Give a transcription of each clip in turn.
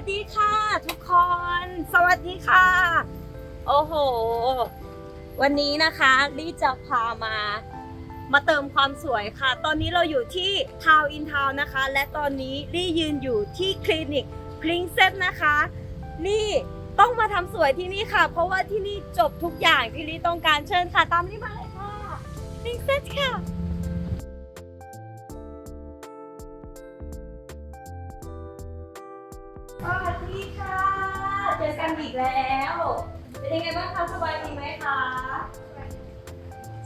วัสดีค่ะทุกคน สวัสดีค่ะ โอ้โห วันนี้นะคะลี่จะพามา มาเติมความสวยค่ะ ตอนนี้เราอยู่ที่ทาวอินทาวนะคะ และตอนนี้ลี่ยืนอยู่ที่คลินิกพลิงเซตนะคะลี่ต้องมาทำสวยที่นี่ค่ะ เพราะว่าที่นี่จบทุกอย่างที่ลี่ต้องการเชิญค่ะ ตามลี่มาเลยค่ะพลิงเซตค่ะ สวัสดีค่ะ เจอกันอีกแล้ว เป็นยังไงบ้างคะสบายดีไหมคะ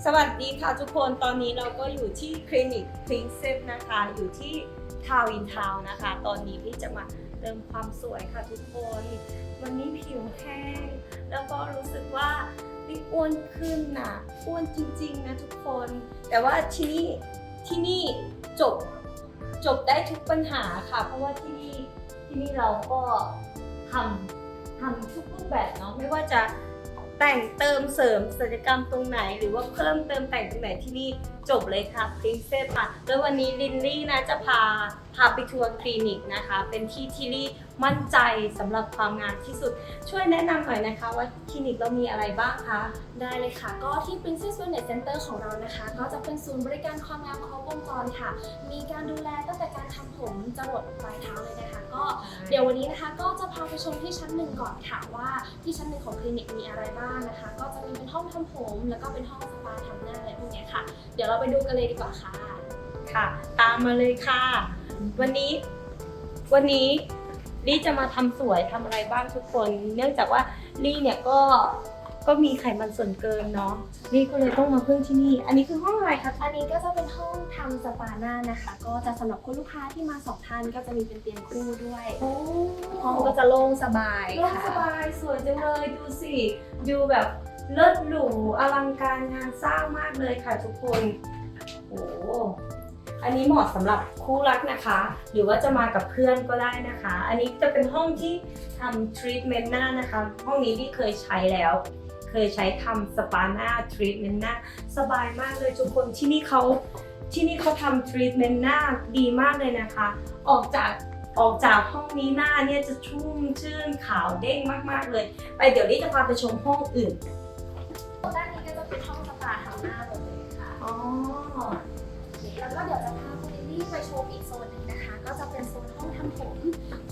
สวัสดีค่ะทุกคน ตอนนี้เราก็อยู่ที่คลินิกพริงเซฟนะคะ อยู่ที่ทาวอินทาวนะคะ ตอนนี้พี่จะมาเติมความสวยค่ะทุกคน วันนี้ผิวแห้ง แล้วก็รู้สึกว่าพี่อ้วนขึ้นน่ะอ้วนจริงๆนะทุกคน แต่ว่าที่นี่ที่นี่จบจบได้ทุกปัญหาค่ะ เพราะว่าที่นี่ ที่นี่เราก็ทำทำทุกรูปแบบเนาะไม่ว่าจะแต่งเติมเสริมศัลยกรรมตรงไหน หรือว่าเพิ่มเติมแต่งตรงไหนที่นี่จบเลยค่ะพรินเซสค่ะแล้ววันนี้ลินลี่นะจะพาพาไปทัวร์คลินิกนะคะ เป็นที่ที่ลี่มั่นใจสำหรับความงามที่สุด ช่วยแนะนำหน่อยนะคะว่าคลินิกเรามีอะไรบ้างคะ ได้เลยค่ะ ก็ที่ Princess Wellness Center ของเรานะคะ ก็จะเป็นศูนย์บริการความงามครบวงจรค่ะ มีการดูแลตั้งแต่การทำผมจรดปลายเท้าเลยนะคะ ก็เดี๋ยววันนี้นะคะก็จะพาไปชมที่ชั้นหนึ่งก่อนค่ะว่าที่ชั้นหนึ่งของคลินิกมีอะไรบ้างนะคะ ก็จะมีเป็นห้องทำผม แล้วก็เป็นห้องสปาทำหน้าอะไรพวกเนี้ยค่ะ เดี๋ยวเราไปดูกันเลยดีกว่าค่ะ ค่ะ ตามมาเลยค่ะ วันนี้วันนี้ ลี่จะมาทำสวยทำอะไรบ้างทุกคน เนื่องจากว่าลี่เนี่ยก็ก็มีไขมันส่วนเกินเนาะลี่ก็เลยต้องมาพึ่งที่นี่ อันนี้คือห้องอะไรคะอันนี้ก็จะเป็นห้องทำสปาหน้านะคะ ก็จะสำหรับคุณลูกค้าที่มาสองท่านก็จะมีเป็นเตียงคู่ด้วยโอ้ห้องก็จะโล่งสบายโล่งค่ะสบายสวยจังเลยดูสิดูแบบเลิศหรูอลังการงานสร้างมากเลยค่ะทุกคนโอ้ อันนี้เหมาะสำหรับคู่รักนะคะ หรือว่าจะมากับเพื่อนก็ได้นะคะ อันนี้จะเป็นห้องที่ทำทรีทเมนต์หน้านะคะ ห้องนี้ที่เคยใช้แล้ว เคยใช้ทำสปาหน้าทรีทเมนต์หน้าสบายมากเลยทุกคนที่นี่เขาที่นี่เขาทำทรีทเมนต์หน้าดีมากเลยนะคะ ออกจากออกจากห้องนี้หน้าเนี่ยจะชุ่มชื่นขาวเด้งมากๆเลย ไปเดี๋ยวนี้จะพาไปชมห้องอื่น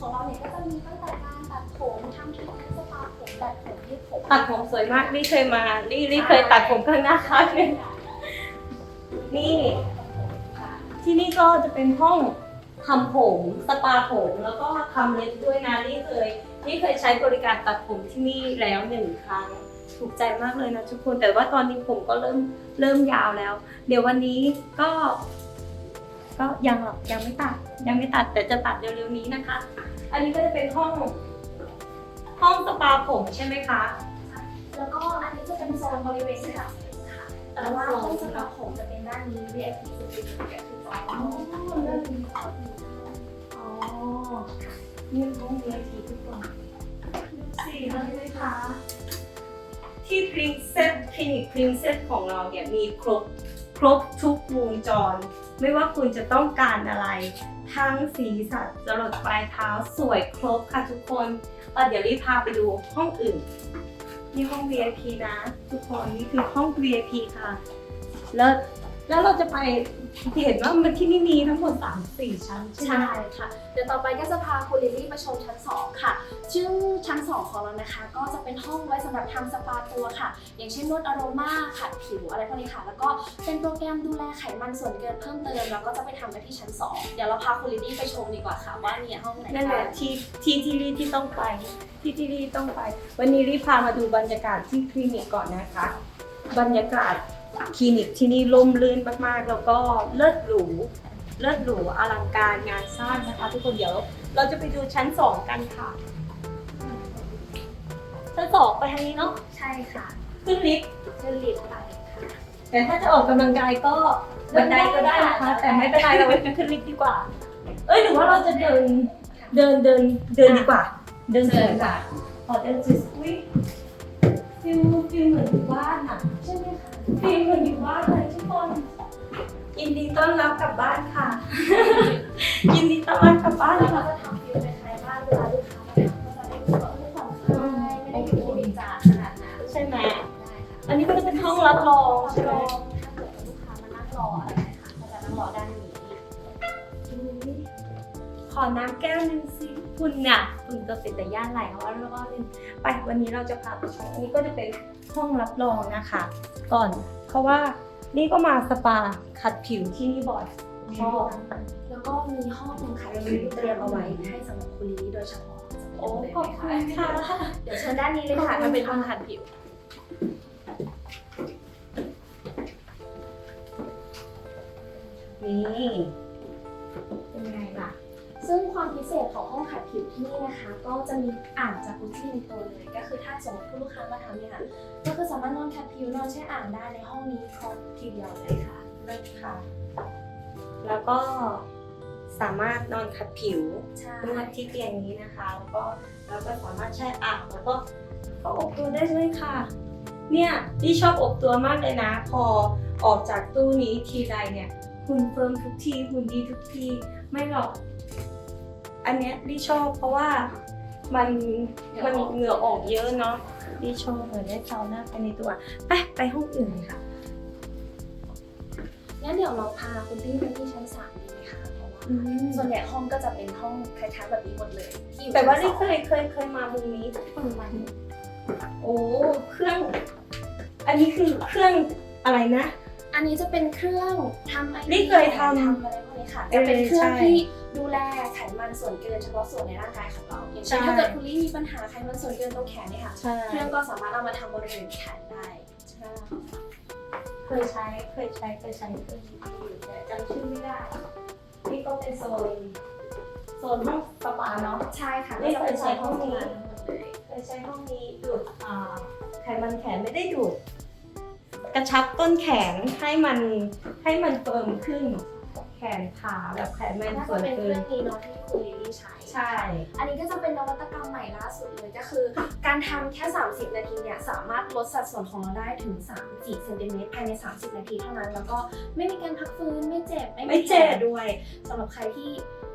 ของเราเนี่ยก็จะมีตั้งแต่การตัดผมทำทรีทเมนสปาผมแบบผมยืดผมตัดผมสวยมากลี่เคยมาลี่ลี่เคยตัดผมข้างหน้าค่ะนี่ที่นี่ก็จะเป็นห้องทำผมสปาผมแล้วก็ทำเล็บด้วยนะลี่เคยลี่เคยใช้บริการตัดผมที่นี่แล้วหนึ่งครั้งถูกใจมากเลยนะทุกคนแต่ว่าตอนนี้ผมก็เริ่มเริ่มยาวแล้ว เดี๋ยววันนี้ก็ ก็ยังหรอกยังไม่ตัด ยังไม่ตัดแต่จะตัดเร็วๆนี้นะคะ อันนี้ก็จะเป็นห้อง ห้องสปาผมใช่ไหมคะ แล้วก็อันนี้จะเป็นโซนบริเวณที่แบบค่ะ แต่ว่าห้องสปาผมจะเป็นด้านนี้ VIP สุดๆก็คือจะอ๋อเลิศดีอ๋อนี่ห้อง VIP ทุกคนดูสิเลิศไหมคะที่ Princess Clinic Princess ของเราเนี่ยมีครบ ครบทุกวงจร ไม่ว่าคุณจะต้องการอะไร ทั้งสีสันจรดปลายเท้าสวยครบค่ะทุกคนเอ่อเดี๋ยวรีบพาไปดูห้องอื่นนี่ห้อง VIP นะ ทุกคนนี่คือห้อง VIP ค่ะเลิศแล้วเราจะไปเห็นว่ามันที่นี่มีทั้งหมด 3-4 ชั้นใช่ไหมใช่ค่ะ เดี๋ยวต่อไปก็จะพาคุณลิลลี่ไปชมชั้น 2 ค่ะ ซึ่ง ชั้น2ของเรานะคะ ก็จะเป็นห้องไว้สำหรับทำสปาตัวค่ะ อย่างเช่นนวดอโรมาขัดผิวอะไรพวกนี้ค่ะ แล้วก็เป็นโปรแกรมดูแลไขมันส่วนเกินเพิ่มเติมเราก็จะไปทำกันที่ชั้น 2 เดี๋ยวเราพาคุณลิลี่ไปชมดีกว่าค่ะ ว่ามีห้องไหนนั่นแหละที่ที่ที่รีที่ต้องไปที่ที่รีต้องไป วันนี้รีพามาดูบรรยากาศที่คลินิกก่อนนะคะ บรรยากาศคลินิกที่นี่ร่มรื่นมากๆ แล้วก็เลิศหรูเลิศหรูอลังการงานสร้างนะคะ ทุกคนเดี๋ยวเราจะไปดูชั้นสองกันค่ะ ชั้นสองไปทางนี้เนาะใช่ค่ะขึ้นลิฟต์เดินลิฟต์ไปค่ะแต่ถ้าจะออกกำลังกายก็บันไดก็ได้นะคะ แต่ไม่เป็นไรเราไปขึ้นลิฟต์ดีกว่า เอ้ยหรือว่าเราจะเดินเดินเดินเดินดีกว่า เดินสวยกว่าขอเดินสวยอุ้ยฟิลฟิลเหมือนอยู่บ้านอะใช่ไหมคะฟิลเหมือนอยู่บ้านเลยทุกคนยินดีต้อนรับกลับบ้านค่ะ ยินดีต้อนรับกลับบ้านแล้วเราค่ะจะทำ อันนี้ก็จะเป็นห้องรับรองใช่ไหมถ้าเกิดลูกค้ามานั่งรออะไรนะคะก็จะนั่งรอด้านนี้ขอน้ำแก้วนึงสิคุณเนี่ยคุณจะเป็นแต่ย่านไหลเพราะแล้วก็ไปวันนี้เราจะพาไปอันนี้ก็จะเป็นห้องรับรองนะคะ ก่อน เพราะว่านี่ก็มาสปาขัดผิวที่นี่บ่อยแล้วก็มีห้องขัดผิวเตรียมเอาไว้ให้สำหรับคุณนี้โดยเฉพาะโอ้ขอบคุณค่ะเดี๋ยวเชิญด้านนี้เลยค่ะถ้าเป็นห้องขัดผิว นี่เป็นไงล่ะ ซึ่งความพิเศษของห้องขัดผิวที่นี่นะคะ ก็จะมีอ่างจากุซซี่ในตัวเลย ก็คือถ้าสมมติผู้ลูกค้ามาทำเนี่ยค่ะก็คือสามารถนอนขัดผิวนอนแช่อ่างได้ในห้องนี้ครบทีเดียวเลยค่ะเลิศค่ะ แล้วก็สามารถนอนขัดผิวใช่นวดที่เตียงนี้นะคะ แล้วก็แล้วก็สามารถแช่อ่างแล้วก็ก็อบตัวได้เลยค่ะ เนี่ยที่ชอบอบตัวมากเลยนะ พอออกจากตู้นี้ทีไรเนี่ย หุ่นเฟิร์มทุกทีหุ่นดีทุกทีไม่หรอก อันเนี้ยที่ชอบเพราะว่ามันมันเหงื่อออกเยอะเนาะที่ชอบเหมือนได้เซาหน้าไปในตัวไปไปห้องอื่นเลยค่ะงั้นเดี๋ยวเราพาคุณตี้ไปที่ชั้นสามดีไหมคะเพราะว่าส่วนใหญ่ห้องก็จะเป็นห้องคล้ายๆแบบนี้หมดเลยที่อยู่แต่ว่าชั้นี่นสเคองยเคยเคยมามุมนี้ประมาณโอ้เครื่อง อันนี้คือเครื่องอะไรนะ อันนี้จะเป็นเครื่องทำไอนี่เคยทำทำอะไรพวกนี้ค่ะ จะเป็นเครื่องใช่ที่ดูแลไขมันส่วนเกินเฉพาะส่วนในร่างกายของเราอย่างเช่นใช่ถ้าเกิดคุณลี่มีปัญหาไขมันส่วนเกินตรงแขนเนี่ยค่ะใช่เครื่องก็สามารถเอามาทำบริเวณแขนได้เคยใช้เคยใช้เคยใช้เคยใช้อยู่แต่จำชื่อไม่ได้ นี่ก็เป็นโซนโซนห้องสปาเนาะใช่ค่ะนี่เคยใช้ห้องนี้ก็จะเป็นห้องสปาทั้งหมดเลยเคยใช้ห้องนี้ดูดอ่าไขมันแขนไม่ได้ดูด กระชับต้นแขนให้มันให้มันเฟิร์มขึ้น แขนขาแบบไขมันน่าส่วจะนเป็นเคเกิรื่อนงนี้เนาะที่คุณลิลลี่ใช้ ใช่ อันนี้ก็จะเป็นนวัตกรรมใหม่ล่าสุดเลยก็คือ การทำแค่ 30 นาทีเนี่ยสามารถลดสัดส่วนของเราได้ถึง 3-4เซนติเมตรภายใน 30 นาทีเท่านั้น แล้วก็ไม่มีการพักฟื้นไม่เจ็บไม่ไม่มีเจ็บ แผลด้วยสำหรับใครที่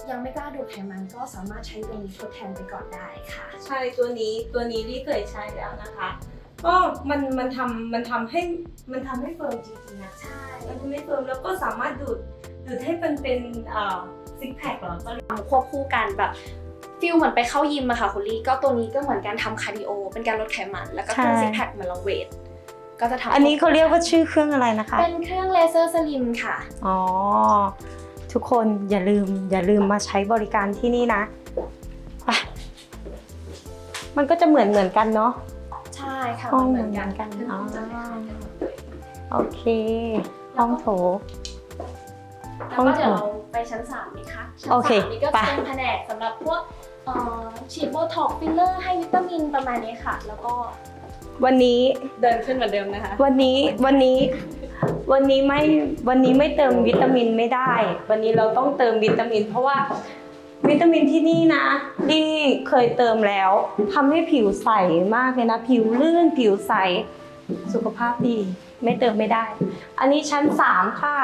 ยังไม่กล้าดูดไขมันก็สามารถใช้ตัวนี้ทดแทนไปก่อนได้ค่ะ ใช่ตัวนี้ตัวนี้ที่เคยใช้แล้วนะคะ ก็มันมันทำมันทำให้มันทำให้เฟิร์มจริงๆนะใช่มันทำให้เฟิร์มแล้วก็สามารถดูดดูดให้มันเป็นเอ่อซิกแพคเหรอก็เรียกควบคู่กันแบบฟิลเหมือนไปเข้ายิมอะค่ะคุณลี่ก็ตัวนี้ก็เหมือนการทำคาร์ดิโอ เป็นการลดไขมันแล้วก็เครื่องใช่ซิกแพคเหมือนเราเวทก็จะทำอันนี้เขาเรียกว่าชื่อเครื่องอะไรนะคะ เป็นเครื่องเลเซอร์สลิมค่ะ อ๋อ ทุกคนอย่าลืมอย่าลืมมาใช้บริการที่นี่นะไปมันก็จะเหมือนเหมือนกันเนาะใช่ ค่ะห้องเหมือนกันเหมือนกันเครื่องอ๋อจะคล้ายๆกันหมดเลยโอเค ห้องโถแล้วก็เดี๋ยวเราไปชั้น3นี่คะชั้นโอเคสามนี่ก็ไปจะเป็นแผนกสำหรับพวกเอ่อฉีดโบท็อกซ์ฟิลเลอร์ให้วิตามินประมาณนี้ค่ะ แล้วก็วันนี้เดินขึ้นเหมือนเดิมนะคะ วันนี้วันนี้วันนี้ไม่วันนี้ไม่เติมวิตามินไม่ได้ วันนี้เราต้องเติมวิตามิน เพราะว่า วิตามินที่นี่นะที่เคยเติมแล้วทำให้ผิวใสมากเลยนะ ผิวลื่นผิวใส สุขภาพดี ไม่เติมไม่ได้ อันนี้ชั้นสามค่ะ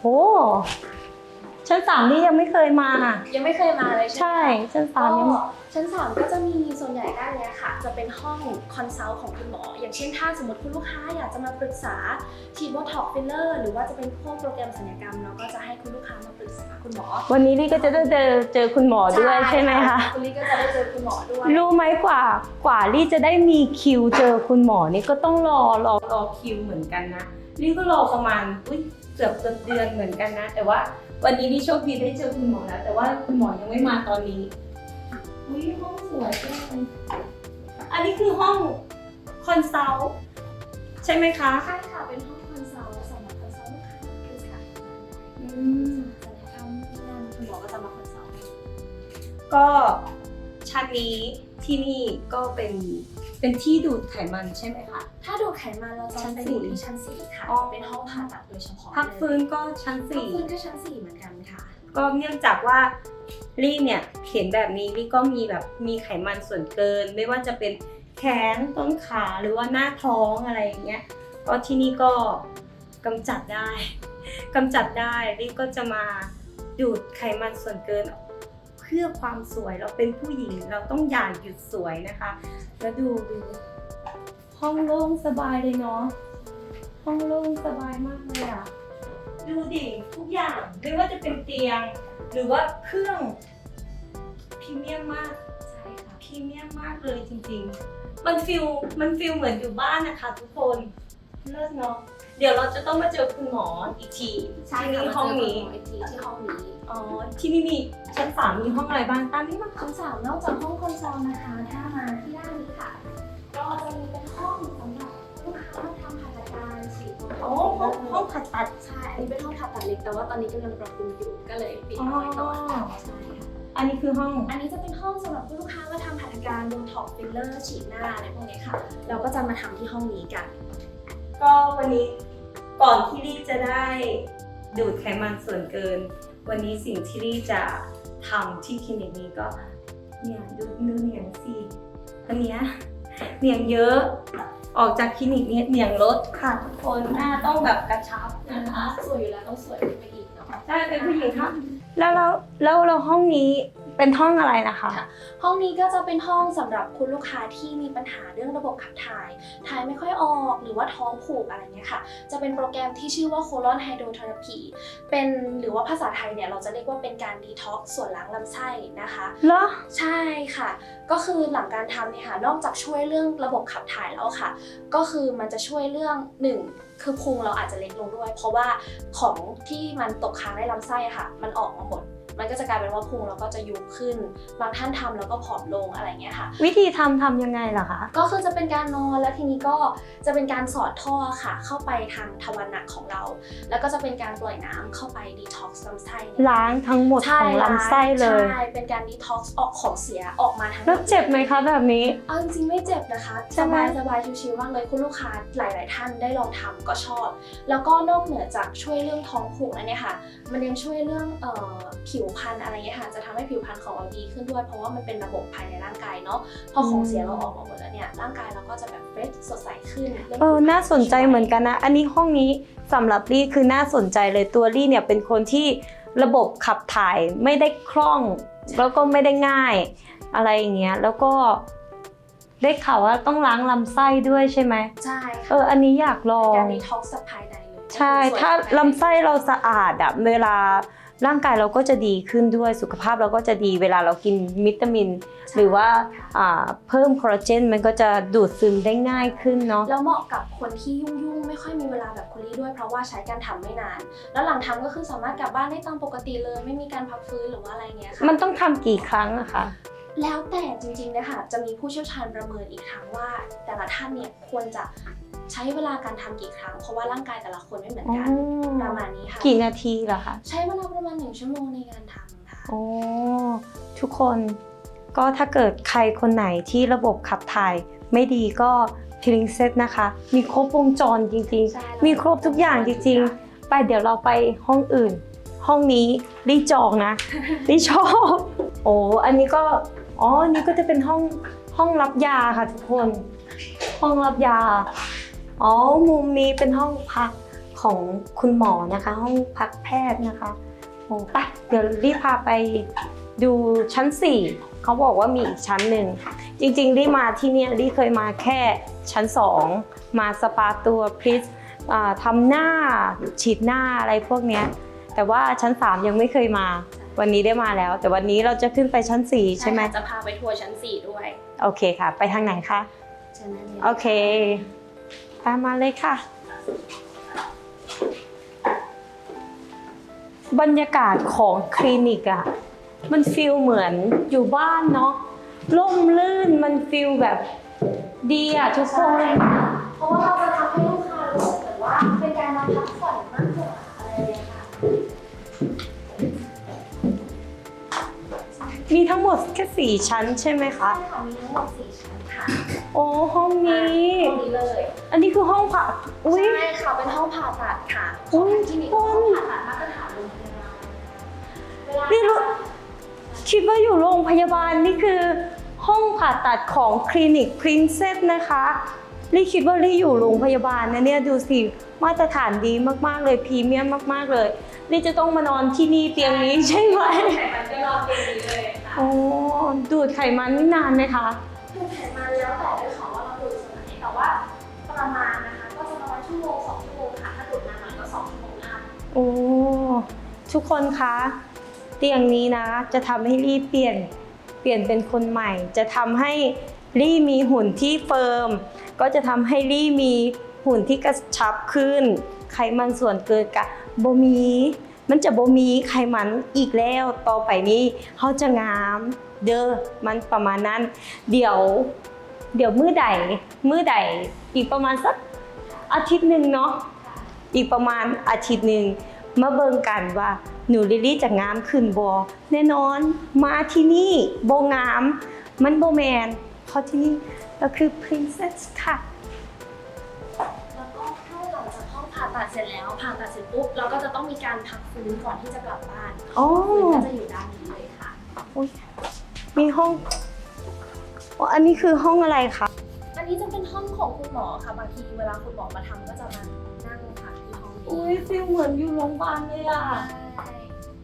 โอ้ชั้นสามนี่ยังไม่เคยมา ยังไม่เคยมาเลยใช่ใช่ไหมชั้นสามยัง ก็ ชั้น 3 ก็จะมีส่วนใหญ่ด้านเนี้ยค่ะ จะเป็นห้องคอนซัลท์ของคุณหมอ อย่างเช่นถ้าสมมติคุณลูกค้าอยากจะมาปรึกษาฉีดโบท็อกซ์ฟิลเลอร์หรือว่าจะเป็นพวกโปรแกรมศัลยกรรมเราก็จะให้คุณลูกค้ามาปรึกษาคุณหมอ วันนี้นี่ก็จะได้เจอเจอคุณหมอด้วยใช่ไหมคะคุณลี่ก็จะได้เจอคุณหมอด้วยรู้ไหมกว่ากว่าลี่จะได้มีคิวเจอคุณหมอนี่ก็ต้องรอรอรอคิวเหมือนกันนะลี่ก็รอประมาณอุ้ยเกือบเดือนเหมือนกันนะ แต่ว่าวันนี้ลี่โชคดีได้เจอคุณหมอแล้ว แต่ว่าคุณหมอยังไม่มาตอนนี้ อุ้ยห้องสวยจังอันนี้คือห้องคอนซัลท์ใช่ไหมคะ ใช่ค่ะ เป็นห้องคอนซัลท์สำหรับคอนซัลท์ลูกค้าปรึกษาอืมศัลยกรรมที่นั่นคุณหมอก็จะมาคอนซัลท์ก็ชั้นนี้ที่นี่ก็เป็นเป็นที่ดูดไขมันใช่ไหมคะ ถ้าดูดไขมันเราจะชั้นไปสี่ดูที่ชั้นสี่ค่ะอ๋อเป็นห้องผ่าตัดโดยเฉพาะพักฟื้นเลยก็ชั้นพักสี่ฟื้นก็ชั้นสี่เหมือนกันค่ะ ก็เนื่องจากว่าลี่เนี่ยเขียนแบบนี้ลี่ก็มีแบบมีไขมันส่วนเกิน ไม่ว่าจะเป็นแขนต้นขาหรือว่าหน้าท้องอะไรอย่างเงี้ยก็ที่นี่ก็กำจัดได้กำจัดได้ลี่ก็จะมาดูดไขมันส่วนเกิน เพื่อความสวยเราเป็นผู้หญิงเราต้องอย่าหยุดสวยนะคะ แล้วดูดูห้องโล่งสบายเลยเนาะห้องโล่งสบายมากเลยอะ ดูดิทุกอย่างไม่ว่าจะเป็นเตียง หรือว่าเครื่องพรีเมียมมากใช่ค่ะพรีเมียมมากเลยจริง ๆ มันฟิลมันฟิลเหมือนอยู่บ้านนะคะ ทุกคนเลิศเนาะเดี๋ยวเราจะต้องมาเจอคุณหมออีกทีใช่ที่ค่ะนี่ห้องนี้มาเจอคุณหมออีกทีที่ห้องนี้อ๋อที่นี่มีชั้นสามมีห้องอะไรบ้างตามนี้มาชั้นสามนอกจากห้องคอนโซลนะคะ ถ้ามาที่ด้านนี้ค่ะ ก็จะมีเป็นห้องสำหรับลูกค้าทำหัตถการ ฉีดอ๋อห้องห้องผ่าตัด ใช่ อันนี้เป็นห้องผ่าตัดเล็กแต่ว่าตอนนี้กำลังปรับปรุงอยู่ก็เลยปิดเอาไว้ก่อนอ๋อ ใช่ค่ะอันนี้คือห้อง อันนี้จะเป็นห้องสำหรับผู้ลูกค้ามาทำหัตถการโบท็อกฟิลเลอร์ฉีดหน้าอะไรพวกนี้ค่ะ เราก็จะมาทำที่ห้องนี้กัน ก็วันนี้ก่อนที่ลี่จะได้ดูดไขมันส่วนเกิน วันนี้สิ่งที่ลี่จะทำที่คลินิกนี้ก็เนี่ยดูดูเหนียงสิอันเนี้ย เหนียงเยอะ ออกจากคลินิกเนี้ยเหนียงลดค่ะทุกคนหน้าต้องแบบกระชับนะคะสวยอยู่แล้วต้องสวยขึ้นไปอีกเนาะใช่เป็นผู้หญิงค่ะแล้วเราแล้วเราห้องนี้ เป็นห้องอะไรนะคะ ห้องนี้ก็จะเป็นห้องสำหรับคุณลูกค้าที่มีปัญหาเรื่องระบบขับถ่าย ถ่ายไม่ค่อยออกหรือว่าท้องผูกอะไรเงี้ยค่ะ จะเป็นโปรแกรมที่ชื่อว่า colon hydrotherapy เป็นหรือว่าภาษาไทยเนี่ยเราจะเรียกว่าเป็นการดีท็อกส่วนล้างลำไส้นะคะเหรอใช่ค่ะ ก็คือหลังการทำเนี่ยค่ะ นอกจากช่วยเรื่องระบบขับถ่ายแล้วค่ะ ก็คือมันจะช่วยเรื่องหนึ่งคือพุงเราอาจจะเล็กลงด้วย เพราะว่าของที่มันตกค้างในลำไส้อะค่ะ มันออกมาหมด มันก็จะกลายเป็นว่าพุงเราก็จะยุบขึ้น บางท่านทำแล้วก็ผอมลงอะไรเงี้ยค่ะ วิธีทำทำยังไงล่ะคะ ก็คือจะเป็นการนอนแล้วทีนี้ก็จะเป็นการสอดท่อค่ะ เข้าไปทางทวารหนักของเรา แล้วก็จะเป็นการปล่อยน้ำเข้าไปดีท็อกซ์ลำไส้เนี่ยล้างทั้งหมดของลำไส้เลยใช่เป็นการดีท็อกซ์ออกของเสียออกมาทั้งหมแล้วดเจ็บไหมคะแบบนี้เอาจริงๆไม่เจ็บนะคะใช่สไหมบายสบายชิวๆมากเลยคุณลูกค้าหลาย ๆ ท่านได้ลองทำก็ชอบ แล้วก็นอกเหนือจากช่วยเรื่องท้องผูกแล้วเนี่ยค่ะ มันยังช่วยเรื่องเอ่อผิวพรรณอะไรเงี้ยค่ะจะทำให้ผิวพรรณของเราดีขึ้นด้วย เพราะว่ามันเป็นระบบภายในร่างกายเนาะพอของเสียเราออกมาหมดแล้วเนี่ยร่างกายเราก็จะแบบเฟรชสดใสขึ้นรื่องเออน่าสนใจเหมือนกันนะ อันนี้ห้องนี้สำหรับลี่คือน่าสนใจเลยตัวลี่เนี่ยเป็นคนที่ระบบขับถ่ายไม่ได้คล่อง แล้วก็ไม่ได้ง่ายอะไรอย่างเงี้ยแล้วก็ได้ข่าวว่าต้องล้างลำไส้ด้วยใช่ไหมใช่เอออันนี้อยากลองการดีท็อกซ์จากภายในเลยใช่ถ้าลำไส้เราสะอาดอะเวลา ร่างกายเราก็จะดีขึ้นด้วยสุขภาพเราก็จะดีเวลาเรากินวิตามิน หรือว่าอ่าเพิ่มคอลลาเจนมันก็จะดูดซึมได้ง่ายขึ้นเนาะแล้วเหมาะกับคนที่ยุ่งๆไม่ค่อยมีเวลาแบบคุณลี่ด้วย เพราะว่าใช้การทำไม่นาน แล้วหลังทำก็คือสามารถกลับบ้านได้ตามปกติเลย ไม่มีการพักฟื้นหรือว่าอะไรเงี้ยค่ะมันต้องทำกี่ครั้งอะคะแล้วแต่จริงๆนะคะจะมีผู้เชี่ยวชาญประเมินอีกครั้งว่า แต่ละท่านเนี่ยควรจะ ใช้เวลาการทำกี่ครั้ง เพราะว่าร่างกายแต่ละคนไม่เหมือนอ๋อกันประมาณนี้ค่ะกี่นาทีเหรอคะใช้เวลาประมาณหนึ่งชั่วโมงในการทำค่ะโอ้ทุกคนก็ถ้าเกิดใครคนไหนที่ระบบขับถ่ายไม่ดีก็พิลิงเซตนะคะ มีครบวงจรจริงใช่ๆมีครบทุกอย่างจริงๆ ไปเดี๋ยวเราไปห้องอื่น ห้องนี้รีจองนะรีชอบโอ้อันนี้ก็อ๋ออันนี้ก็จะเป็นห้องห้องรับยาค่ะทุกคน ห้องรับยา อ๋อ มุมนี้เป็นห้องพักของคุณหมอนะคะ ห้องพักแพทย์นะคะโอ้ไปเดี๋ยวรีบพาไปดูชั้น 4 เขาบอกว่ามีอีกชั้นหนึ่ง จริงๆรีมาที่เนี่ยรีเคยมาแค่ชั้น 2 มาสปาตัวพริสอ่าทำหน้าฉีดหน้าอะไรพวกเนี้ย แต่ว่าชั้น 3 ยังไม่เคยมา วันนี้ได้มาแล้ว แต่วันนี้เราจะขึ้นไปชั้น 4 ใช่ไหมค่ะจะพาไปทัวร์ชั้น 4 ด้วย โอเคค่ะ ไปทางไหนคะเชิญนั่นเลยโอเค ตามมาเลยค่ะ บรรยากาศของคลินิกอะมันฟิลเหมือนอยู่บ้านเนาะร่มรื่นมันฟิลแบบดีอะทุกคน เพราะว่าเราจะทำให้ลูกค้ารู้สึกเหมือนว่าเป็นการมาพักผ่อนมากกว่าอะไรเลยค่ะ มีทั้งหมดแค่สี่ชั้นใช่ไหมคะ ใช่ค่ะ มีทั้งหมด4ชั้นค่ะ โอ้ห้องนี้ตรงนี้เลย อันนี้คือห้องผ่าอุ้ย ใช่ค่ะ เป็นห้องผ่าตัดค่ะอุ๊ยที่นี่เป็นห้องผ่าตัดมาตรฐานโรงพยาบาลเวลานี่รู้ คิดว่าอยู่โรงพยาบาลนี่คือ ห้องผ่าตัดของคลินิก Princess นะคะลี่คิดว่าลี่อยู่โรงพยาบาลนะเนี่ยดูสิมาตรฐานดีมากๆเลยพรีเมียมมาก ๆเลยลี่จะต้องมานอนที่นี่เตียงนี้ใช่ไหมไขมันก็นอนเตียงนี้เลยค่ะโอ้ดูดไขมันนี่นานไหมคะ ดูดไขมันแล้วแต่ด้วยค่ะว่าเราดูดส่วนไหนแต่ว่าประมาณนะคะ ก็จะประมาณชั่วโมงสองชั่วโมงค่ะถ้าดูดนานหน่อยก็สองชั่วโมงอัพโโอ้ทุกคนคะเตียงนี้นะ จะทำให้ลีเปลี่ยนเปลี่ยนเป็นคนใหม่ จะทำให้ลี่มีหุ่นที่เฟิร์มก็จะทำให้ลี่มีหุ่นที่กระชับขึ้น ไขมันส่วนเกินกะบ่มี มันจะบ่มีไขมันอีกแล้ว ต่อไปนี้เขาจะงาม เด้อมันประมาณนั้น เดี๋ยวเดี๋ยวมื้อใดมื้อใดอีกประมาณสักอาทิตย์หนึ่งเนาะอีกประมาณอาทิตย์หนึ่งมาเบิ่งกันว่าหนูลิลลี่จะงามขึ้นบอแน่นอนมาที่นี่โบงาม มันโบแมนเพราะที่นี่เราคือ princess ค่ะแล้วก็ถ้าหลังจากห้องผ่าตัดเสร็จแล้วผ่าตัดเสร็จปุ๊บเราก็จะต้องมีการพักฟื้นก่อนที่จะกลับบ้านอ๋อฟื้นก็จะอยู่ด้านนี้เลยค่ะอุ๊ย มีห้องอ๋ออันนี้คือห้องอะไรคะ อันนี้จะเป็นห้องของคุณหมอค่ะ บางทีเวลาคุณหมอมาทำก็จะมานั่งค่ะที่ห้องนี้อุ้ยฟีลเหมือนอยู่โรงพยาบาลเลยอะ ใช่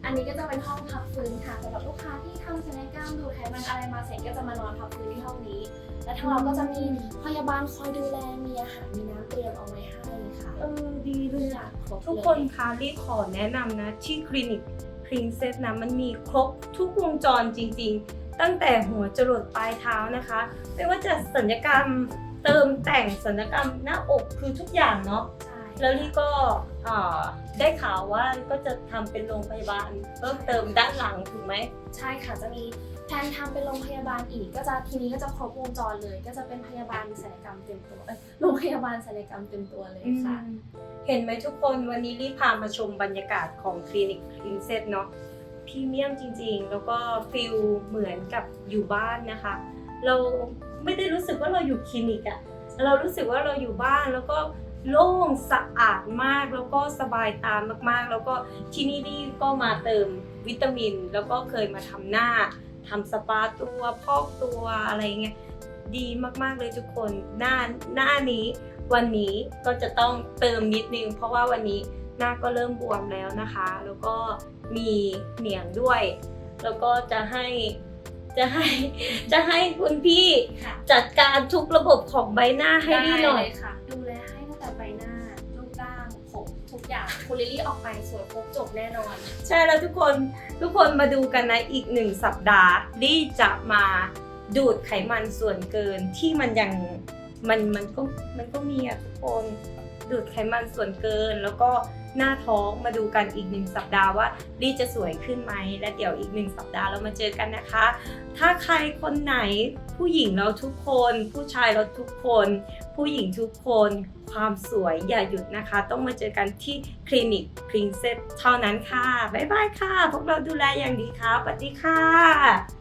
อันนี้ก็จะเป็นห้องพักฟื้นค่ะสำหรับลูกค้าที่ทำศัลยกรรมดูดไขมันอะไรมาเสร็จก็จะมานอนพักฟื้นที่ห้องนี้ และทางเราก็จะมีพยาบาลคอยดูแล มีอาหาร มีน้ำเตรียมเอาไว้ให้ค่ะเออดีเลยอะครบเลยทุกคนคะรีบขอแนะนำนะ ที่คลินิก Princess นะมันมีครบทุกวงจรจริง ๆ ตั้งแต่หัวจรดปลายเท้านะคะ ไม่ว่าจะสัญญกรรมเติมแต่งสัญญกรรมหน้าอกคือทุกอย่างเนาะใช่แล้วลี่ก็อ่าได้ข่าวว่าก็จะทำเป็นโรงพยาบาลเพิ่มเติมด้านหลังถูกไหมใช่ค่ะจะมีแพลนทำเป็นโรงพยาบาลอีก ก็จะทีนี้ก็จะครบวงจรเลย ก็จะเป็นพยาบาลศัลยกรรมเต็มตัวเอ้ยโรงพยาบาลศัลยกรรมเต็มตัวเลยค่ะ เห็นไหมทุกคนวันนี้รีบพามาชมบรรยากาศของคลินิก Princess เนาะพ รีเมียมจริงๆ แล้วก็ฟิลเหมือนกับอยู่บ้านนะคะ เราไม่ได้รู้สึกว่าเราอยู่คลินิกอะเรารู้สึกว่าเราอยู่บ้านแล้วก็โล่งสะอาดมากแล้วก็สบายตามากๆ แล้วก็ที่นี่นี่ก็มาเติมวิตามิน แล้วก็เคยมาทำหน้าทำสปาตัวพอกตัวอะไรเงี้ยดีมากๆเลยทุกคนหน้าหน้านี้วันนี้ก็จะต้องเติมนิดนึง เพราะว่าวันนี้หน้าก็เริ่มบวมแล้วนะคะ แล้วก็ มีเหนียงด้วย แล้วก็จะให้จะให้จะให้คุณพี่ค่ะจัดการทุกระบบของใบหน้าให้ดีหน่อย ได้เลยค่ะ ดูแลให้ตั้งแต่ใบหน้ารูปร่างผมทุกอย่างคุณลิลลี่ออกไปสวยครบจบแน่นอน ใช่แล้วทุกคนทุกคนมาดูกันนะอีกหนึ่งสัปดาห์ลี่จะมาดูดไขมันส่วนเกินที่มันยัง มันมันก็มันก็มีอะทุกคนดูดไขมันส่วนเกิน แล้วก็หน้าท้องมาดูกันอีกหนึ่งสัปดาห์ว่าลี่จะสวยขึ้นไหมและเดี๋ยวอีกหนึ่งสัปดาห์เรามาเจอกันนะคะ ถ้าใครคนไหนผู้หญิงเราทุกคน ผู้ชายเราทุกคน ผู้หญิงทุกคนความสวยอย่าหยุดนะคะ ต้องมาเจอกันที่คลินิก Princess เท่านั้นค่ะ บ๊ายบายค่ะ พวกเราดูแลอย่างดีค่ะสวัสดีค่ะ